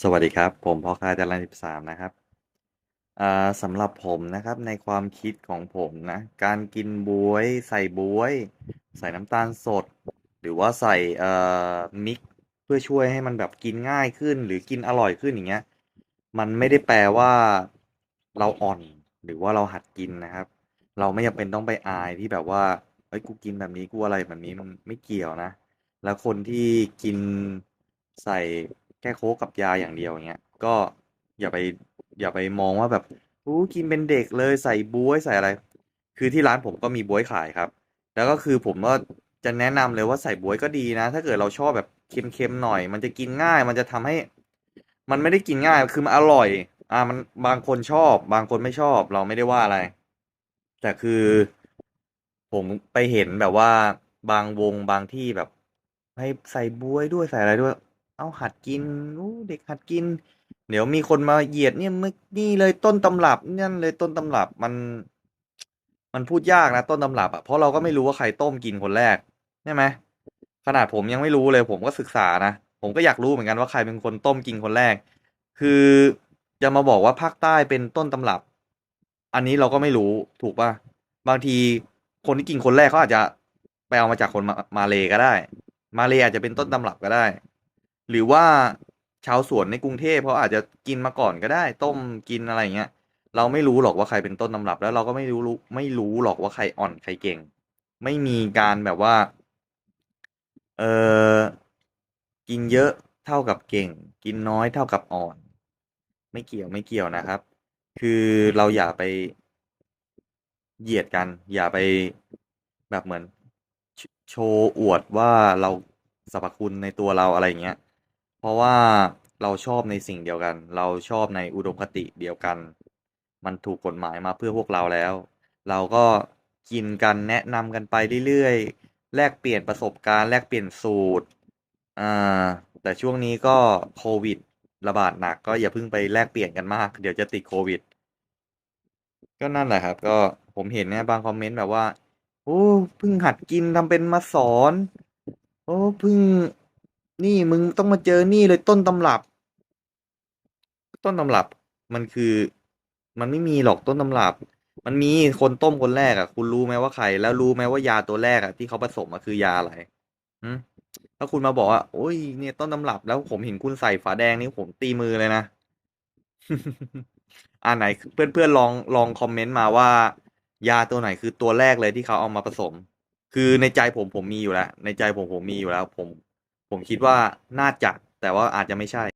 สวัสดีครับ ผมพ่อค้าจรัญ13นะครับสำหรับผมนะครับในความคิดของผมนะ การกินบวย ใส่บวย ใส่น้ำตาลสด หรือว่าใส่เอ่อมิกเพื่อช่วยให้มันแบบกินง่ายขึ้น หรือกินอร่อยขึ้นอย่างเงี้ย มันไม่ได้แปลว่าเราอ่อนหรือว่าเราหัดกินนะครับ เราไม่จำเป็นต้องไปอายที่แบบว่าเฮ้ยกูกินแบบนี้กูอะไรแบบนี้มันไม่เกี่ยวนะ แล้วคนที่กินใส่ แค่โค้กกับยาอย่างเดียวอย่างเงี้ย ก็อย่าไปอย่าไปมองว่าแบบอู้กินเป็นเด็กเลยใส่บวยใส่อะไร คือที่ร้านผมก็มีบวยขายครับ แล้วก็คือผมก็จะแนะนำเลยว่าใส่บวยก็ดีนะ ถ้าเกิดเราชอบแบบเค็มๆหน่อย มันจะกินง่าย มันจะทำให้ มันไม่ได้กินง่ายคือมันอร่อย อ่ามันบางคนชอบ บางคนไม่ชอบ เราไม่ได้ว่าอะไร แต่คือผมไปเห็นแบบว่าบางวงบางที่แบบ ให้ใส่บวยด้วยใส่อะไรด้วย เอาหัดกินอู้เด็กหัดกิน เดี๋ยวมีคนมาเหยียดเนี่ยมึกนี่เลยต้นตำรับนั่นเลยต้นตำรับมัน มันพูดยากนะต้นตำรับอะเพราะเราก็ไม่รู้ว่าใครต้มกินคนแรกใช่ไหมขนาดผมยังไม่รู้เลย ผมก็ศึกษานะผมก็อยากรู้เหมือนกันว่าใครเป็นคนต้มกินคนแรก คือจะมาบอกว่าภาคใต้เป็นต้นตำรับ อันนี้เราก็ไม่รู้ถูกป่ะบางทีคนที่กินคนแรกเขาอาจจะไปเอามาจากคนมามาเลก็ได้ มาเลอาจจะเป็นต้นตำรับก็ได้ หรือว่าชาวสวนในกรุงเทพเขาอาจจะกินมาก่อนก็ได้ ต้มกินอะไรอย่างเงี้ย เราไม่รู้หรอกว่าใครเป็นต้นตำรับ แล้วเราก็ไม่รู้รู้ไม่รู้หรอกว่าใครอ่อนใครเก่ง ไม่มีการแบบว่า เออกินเยอะเท่ากับเก่ง กินน้อยเท่ากับอ่อน ไม่เกี่ยวไม่เกี่ยวนะครับ คือเราอย่าไปเหยียดกัน อย่าไปแบบเหมือนโชโชว์อวดว่าเราสรรพคุณในตัวเราอะไรอย่างเงี้ย เพราะว่าเราชอบในสิ่งเดียวกัน เราชอบในอุดมคติเดียวกัน มันถูกกฎหมายมาเพื่อพวกเราแล้ว เราก็กินกันแนะนำกันไปเรื่อยๆ แลกเปลี่ยนประสบการณ์ แลกเปลี่ยนสูตรอ่าแต่ช่วงนี้ก็โควิดระบาดหนัก ก็อย่าเพิ่งไปแลกเปลี่ยนกันมาก เดี๋ยวจะติดโควิด ก็นั่นแหละครับ ก็ผมเห็นเนี่ยบางคอมเมนต์แบบว่า โอ้เพิ่งหัดกินทำเป็นมาสอน โอ้เพิ่ง นี่มึงต้องมาเจอนี่เลยต้นตำรับ ต้นตำรับ มันคือ มันไม่มีหรอกต้นตำรับ มันมีคนต้มคนแรกอะ คุณรู้ไหมว่าใคร แล้วรู้ไหมว่ายาตัวแรกอะที่เขาผสมมาคือยาอะไรหืมถ้าคุณมาบอกว่าโอ้ยเนี่ยต้นตำรับแล้วผมเห็นคุณใส่ฝาแดงนี่ผมตีมือเลยนะ อ่าไหนเพื่อนเพื่อนลองลองคอมเมนต์มาว่า ยาตัวไหนคือตัวแรกเลยที่เขาเอามาผสม คือในใจผมผมมีอยู่แล้วในใจผมผมมีอยู่แล้ว ผม ผมคิดว่าน่าจะแต่ว่าอาจจะไม่ใช่